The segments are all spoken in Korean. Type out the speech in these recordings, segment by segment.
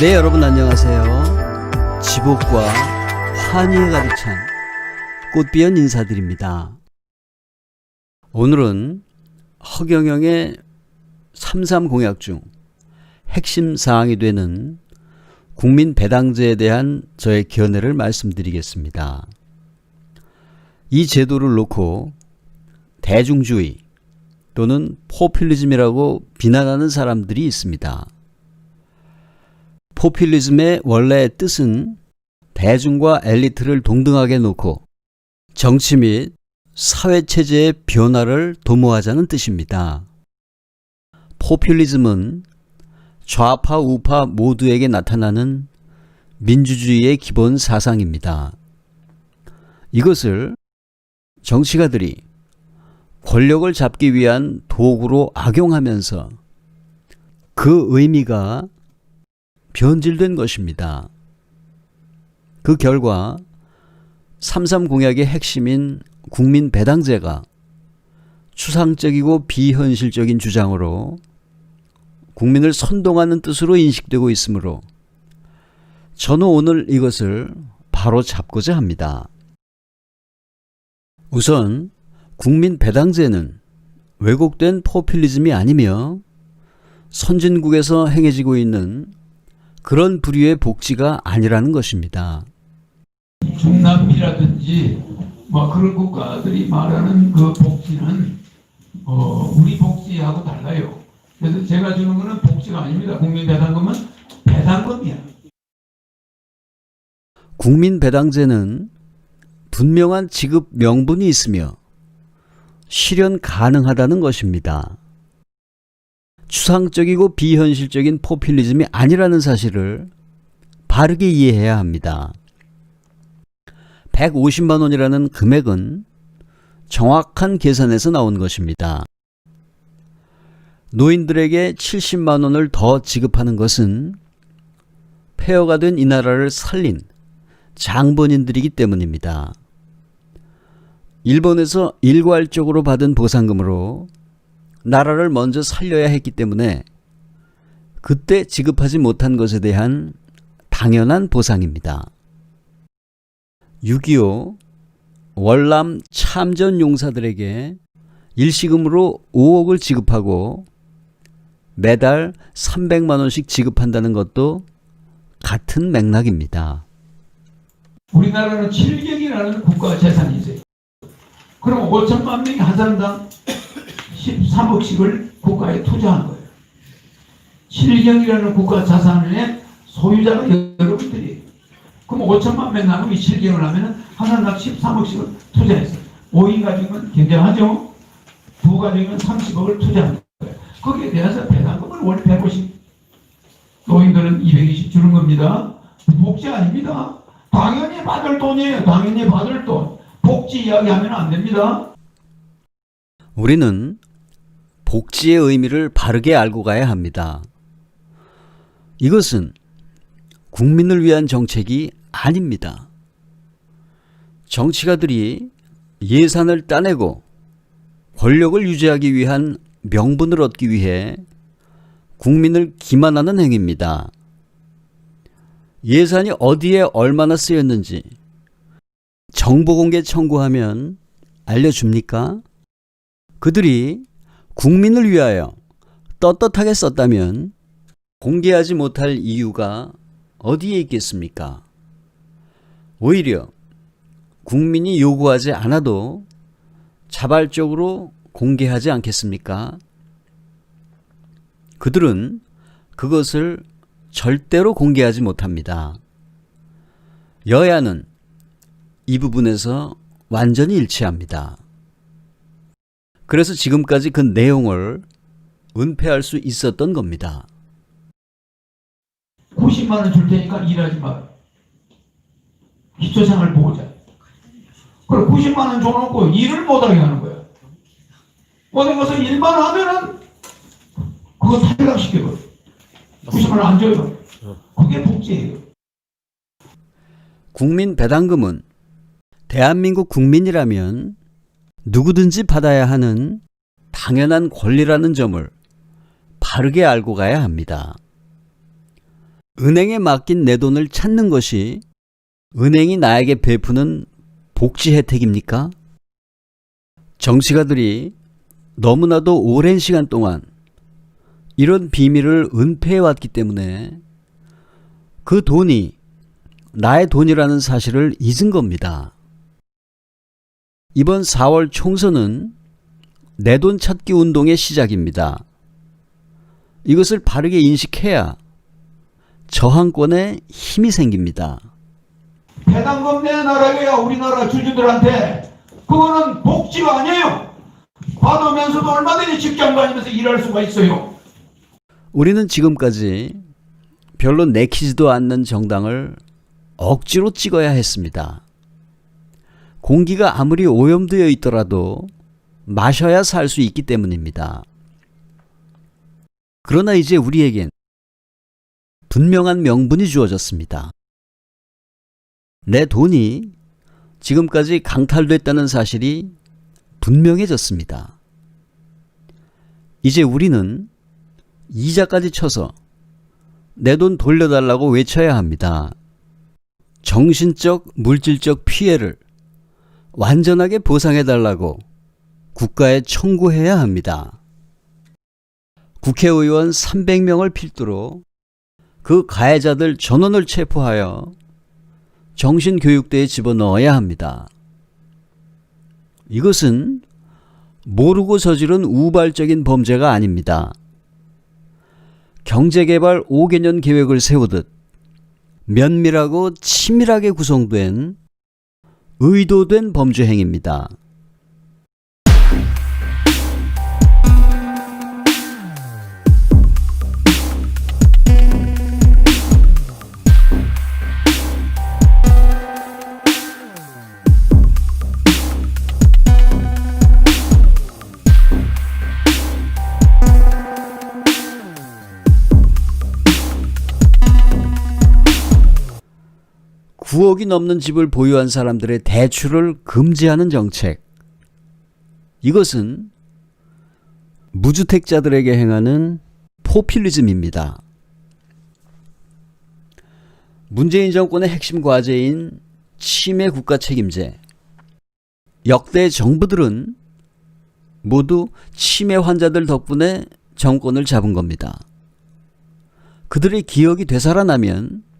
네, 여러분 안녕하세요. 지복과 환희에 가득 찬 꽃비연 인사드립니다. 오늘은 허경영의 3.3 공약 중 핵심 사항이 되는 국민 배당제에 대한 저의 견해를 말씀드리겠습니다. 이 제도를 놓고 대중주의 또는 포퓰리즘이라고 비난하는 사람들이 있습니다. 포퓰리즘의 원래의 뜻은 대중과 엘리트를 동등하게 놓고 정치 및 사회체제의 변화를 도모하자는 뜻입니다. 포퓰리즘은 좌파 우파 모두에게 나타나는 민주주의의 기본 사상입니다. 이것을 정치가들이 권력을 잡기 위한 도구로 악용하면서 그 의미가 변질된 것입니다. 그 결과 3.3 공약의 핵심인 국민 배당제가 추상적이고 비현실적인 주장으로 국민을 선동하는 뜻으로 인식되고 있으므로 저는 오늘 이것을 바로 잡고자 합니다. 우선 국민 배당제는 왜곡된 포퓰리즘이 아니며 선진국에서 행해지고 있는 그런 부류의 복지가 아니라는 것입니다. 중남미라든지 뭐 그런 국가들이 말하는 그 복지는 어, 우리 복지하고 달라요. 그래서 제가 주는 거는 복지가 아닙니다. 국민 배당금은 배당금이야. 국민 배당제는 분명한 지급 명분이 있으며 실현 가능하다는 것입니다. 추상적이고 비현실적인 포퓰리즘이 아니라는 사실을 바르게 이해해야 합니다. 150만 원이라는 금액은 정확한 계산에서 나온 것입니다. 노인들에게 70만 원을 더 지급하는 것은 폐허가 된 이 나라를 살린 장본인들이기 때문입니다. 일본에서 일괄적으로 받은 보상금으로 나라를 먼저 살려야 했기 때문에 그때 지급하지 못한 것에 대한 당연한 보상입니다. 6.25 월남 참전 용사들에게 일시금으로 5억을 지급하고 매달 300만 원씩 지급한다는 것도 같은 맥락입니다. 우리나라는 7경이라는 국가. 그럼 5천만 명이 한 사람당 13억씩을 국가에 투자한 거예요. 7경이라는 국가 자산의 소유자가 여러분들이 그럼 5천만 명 나누기 7경을 하면 한 사람당 13억씩을 투자했어요. 5인 가족은 굉장하죠? 두 가족이면 30억을 투자한 거예요. 거기에 대해서 배당금을 월 150, 노인들은 220 주는 겁니다. 복지 아닙니다. 당연히 받을 돈이에요. 당연히 받을 돈. 복지 이야기하면 안 됩니다. 우리는 복지의 의미를 바르게 알고 가야 합니다. 이것은 국민을 위한 정책이 아닙니다. 정치가들이 예산을 따내고 권력을 유지하기 위한 명분을 얻기 위해 국민을 기만하는 행위입니다. 예산이 어디에 얼마나 쓰였는지 정보 공개 청구하면 알려줍니까? 그들이 국민을 위하여 떳떳하게 썼다면 공개하지 못할 이유가 어디에 있겠습니까? 오히려 국민이 요구하지 않아도 자발적으로 공개하지 않겠습니까? 그들은 그것을 절대로 공개하지 못합니다. 여야는 이 부분에서 완전히 일치합니다. 그래서 지금까지 그 내용을 은폐할 수 있었던 겁니다. 90만 원 줄 테니까 일하지 마. 기초생활 보호자. 그래 90만 원 줘놓고 일을 못하게 하는 거야. 어디 가서 일만 하면은 그거 탈락시켜버려. 90만 원 안 줘요. 그게 복지예요. 국민 배당금은 대한민국 국민이라면 누구든지 받아야 하는 당연한 권리라는 점을 바르게 알고 가야 합니다. 은행에 맡긴 내 돈을 찾는 것이 은행이 나에게 베푸는 복지 혜택입니까? 정치가들이 너무나도 오랜 시간 동안 이런 비밀을 은폐해 왔기 때문에 그 돈이 나의 돈이라는 사실을 잊은 겁니다. 이번 4월 총선은 내 돈 찾기 운동의 시작입니다. 이것을 바르게 인식해야 저항권에 힘이 생깁니다. 배당금 내놔라야 우리나라 주주들한테 그거는 복지가 아니에요. 받으면서도 얼마든지 직장 다니면서 일할 수가 있어요. 우리는 지금까지 별로 내키지도 않는 정당을 억지로 찍어야 했습니다. 공기가 아무리 오염되어 있더라도 마셔야 살 수 있기 때문입니다. 그러나 이제 우리에겐 분명한 명분이 주어졌습니다. 내 돈이 지금까지 강탈됐다는 사실이 분명해졌습니다. 이제 우리는 이자까지 쳐서 내 돈 돌려달라고 외쳐야 합니다. 정신적, 물질적 피해를 완전하게 보상해달라고 국가에 청구해야 합니다. 국회의원 300명을 필두로 그 가해자들 전원을 체포하여 정신교육대에 집어넣어야 합니다. 이것은 모르고 저지른 우발적인 범죄가 아닙니다. 경제개발 5개년 계획을 세우듯 면밀하고 치밀하게 구성된 의도된 범죄 행위입니다. 구억이 넘는 집을 보유한 사람들의 대출을 금지하는 정책. 이것은 무주택자들에게 행하는 포퓰리즘입니다. 문재인 정권의 핵심 과제인 치매 국가 책임제. 역대 정부들은 모두 치매 환자들 덕분에 정권을 잡은 겁니다. 그들의 기억이 되살아나면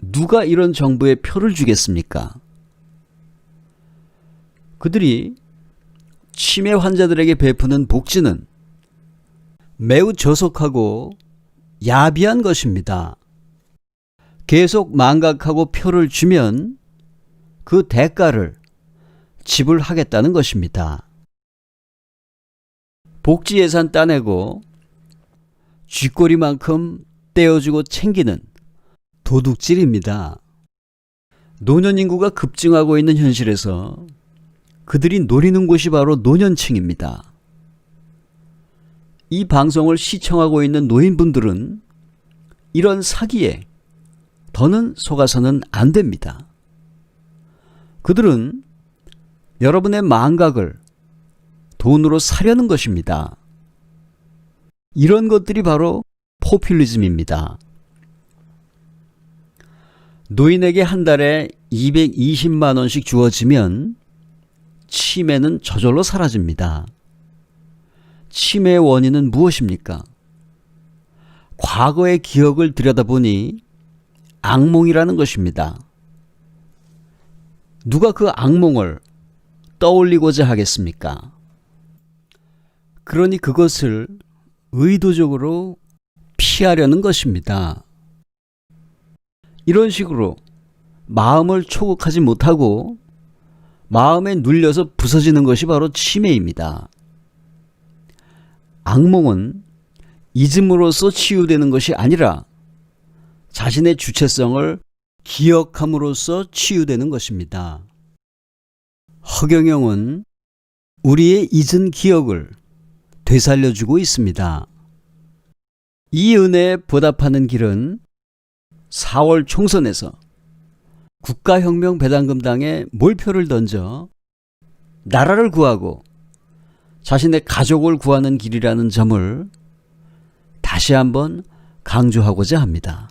누가 이런 정부에 표를 주겠습니까? 그들이 치매 환자들에게 베푸는 복지는 매우 저속하고 야비한 것입니다. 계속 망각하고 표를 주면 그 대가를 지불하겠다는 것입니다. 복지 예산 따내고 쥐꼬리만큼 떼어주고 챙기는 도둑질입니다. 노년 인구가 급증하고 있는 현실에서 그들이 노리는 곳이 바로 노년층입니다. 이 방송을 시청하고 있는 노인분들은 이런 사기에 더는 속아서는 안 됩니다. 그들은 여러분의 망각을 돈으로 사려는 것입니다. 이런 것들이 바로 포퓰리즘입니다. 노인에게 한 달에 220만 원씩 주어지면 치매는 저절로 사라집니다. 치매의 원인은 무엇입니까? 과거의 기억을 들여다보니 악몽이라는 것입니다. 누가 그 악몽을 떠올리고자 하겠습니까? 그러니 그것을 의도적으로 피하려는 것입니다. 이런 식으로 마음을 초국하지 못하고 마음에 눌려서 부서지는 것이 바로 치매입니다. 악몽은 잊음으로써 치유되는 것이 아니라 자신의 주체성을 기억함으로써 치유되는 것입니다. 허경영은 우리의 잊은 기억을 되살려주고 있습니다. 이 은혜에 보답하는 길은 4월 총선에서 국가혁명 배당금당에 몰표를 던져 나라를 구하고 자신의 가족을 구하는 길이라는 점을 다시 한번 강조하고자 합니다.